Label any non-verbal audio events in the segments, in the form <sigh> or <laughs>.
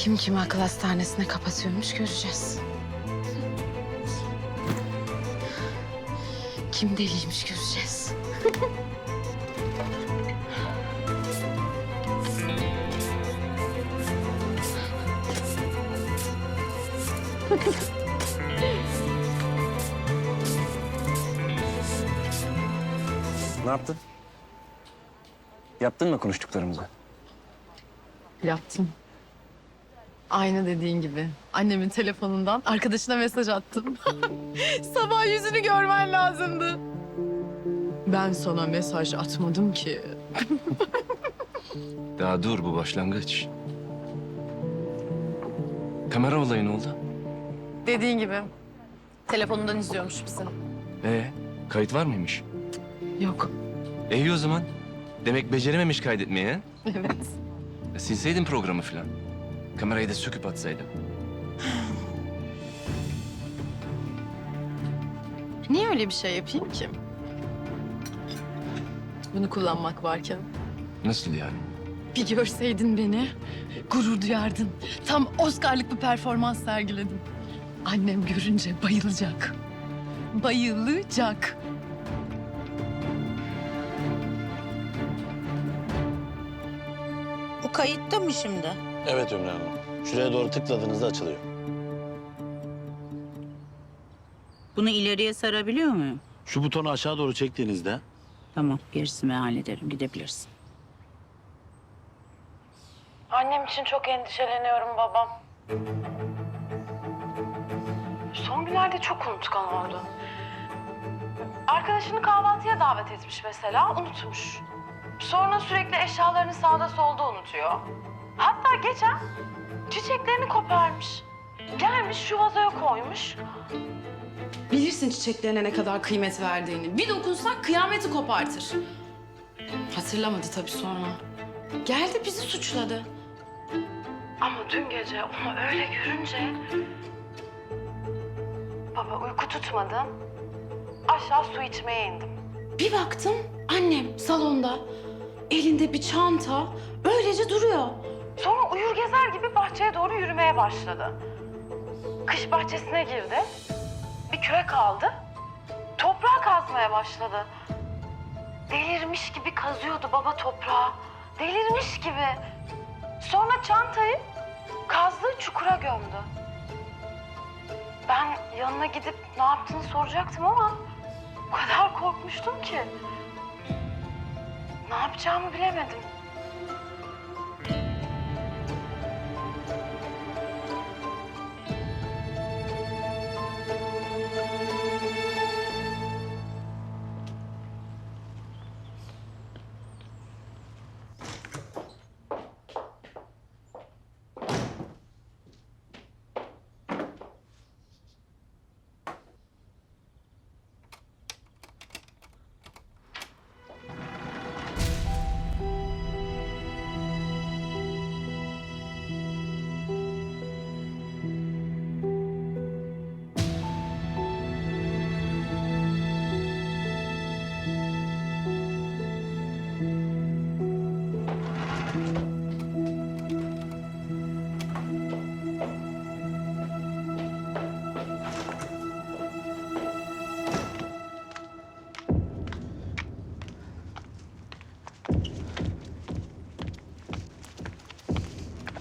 Kim kimi akıl hastanesine kapatıyormuş göreceğiz. Kim deliymiş göreceğiz. Ne yaptın? Yaptın mı konuştuklarımızı? Yaptım. Aynı dediğin gibi. Annemin telefonundan arkadaşına mesaj attım. <laughs> Sabah yüzünü görmen lazımdı. Ben sana mesaj atmadım ki. <laughs> Daha dur bu başlangıç. Kamera olayı ne oldu? Dediğin gibi. Telefonundan izliyormuş bizi. Ee, kayıt var mıymış? Yok. İyi o zaman. Demek becerememiş kaydetmeyi ha? Evet. E, silseydin programı falan. Kamerayı da söküp atsaydın. Niye öyle bir şey yapayım ki? Bunu kullanmak varken. Nasıl yani? Bir görseydin beni, gurur duyardın. Tam Oscar'lık bir performans sergiledim. Annem görünce bayılacak. Bayılacak. Bu kayıtta mı şimdi? Evet Ümran Hanım. Şuraya doğru tıkladığınızda açılıyor. Bunu ileriye sarabiliyor muyum? Şu butonu aşağı doğru çektiğinizde Tamam, gerisini ben hallederim. Gidebilirsin. Annem için çok endişeleniyorum babam. Son günlerde çok unutkan oldu. Arkadaşını kahvaltıya davet etmiş mesela, unutmuş. Sonra sürekli eşyalarını sağda solda unutuyor. Hatta geçen çiçeklerini koparmış. Gelmiş şu vazoya koymuş. Bilirsin çiçeklerine ne kadar kıymet verdiğini. Bir dokunsak kıyameti kopartır. Hatırlamadı tabii sonra. Geldi bizi suçladı. Ama dün gece onu öyle görünce... Baba uyku tutmadı. Aşağı su içmeye indim. Bir baktım annem salonda. Elinde bir çanta öylece duruyor. Sonra uyur gezer gibi bahçeye doğru yürümeye başladı. Kış bahçesine girdi. Bir kürek aldı. Toprağı kazmaya başladı. Delirmiş gibi kazıyordu baba toprağı. Delirmiş gibi. Sonra çantayı kazdığı çukura gömdü. Ben yanına gidip ne yaptığını soracaktım ama o kadar korkmuştum ki. Ne yapacağımı bilemedim.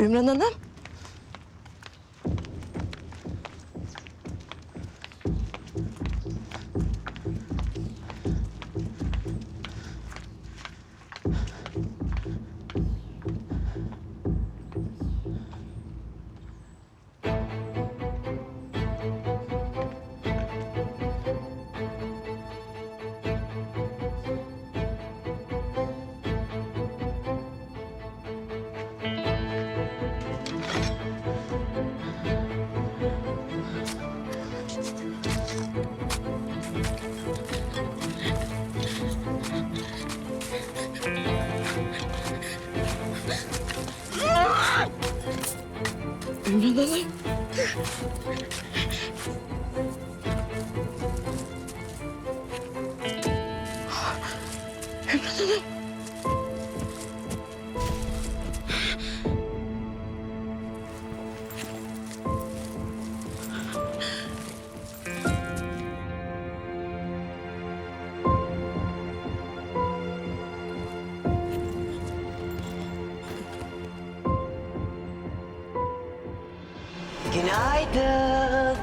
Ümran Hanım. Emran Hanım. Günaydın.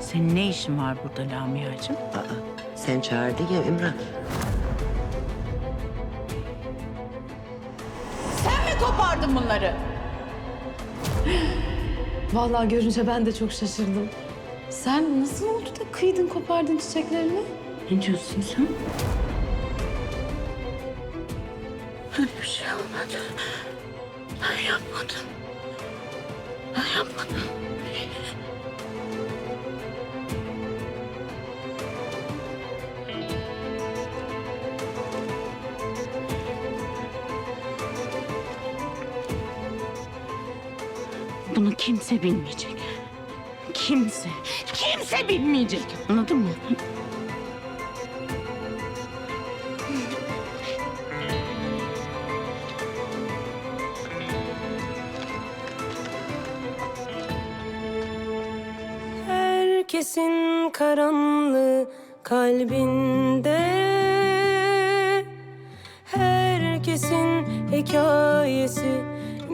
Senin ne işin var burada Lamia'cığım? Aa, sen çağırdı ya Emrah. Kopardın bunları? Vallahi görünce ben de çok şaşırdım. Sen nasıl oldu da kıydın kopardın çiçeklerini? Ne diyorsun sen? Öyle bir şey olmadı. Ben yapmadım. Bunu kimse bilmeyecek. Kimse, kimse bilmeyecek. Anladın mı? Herkesin karanlığı kalbinde Herkesin hikayesi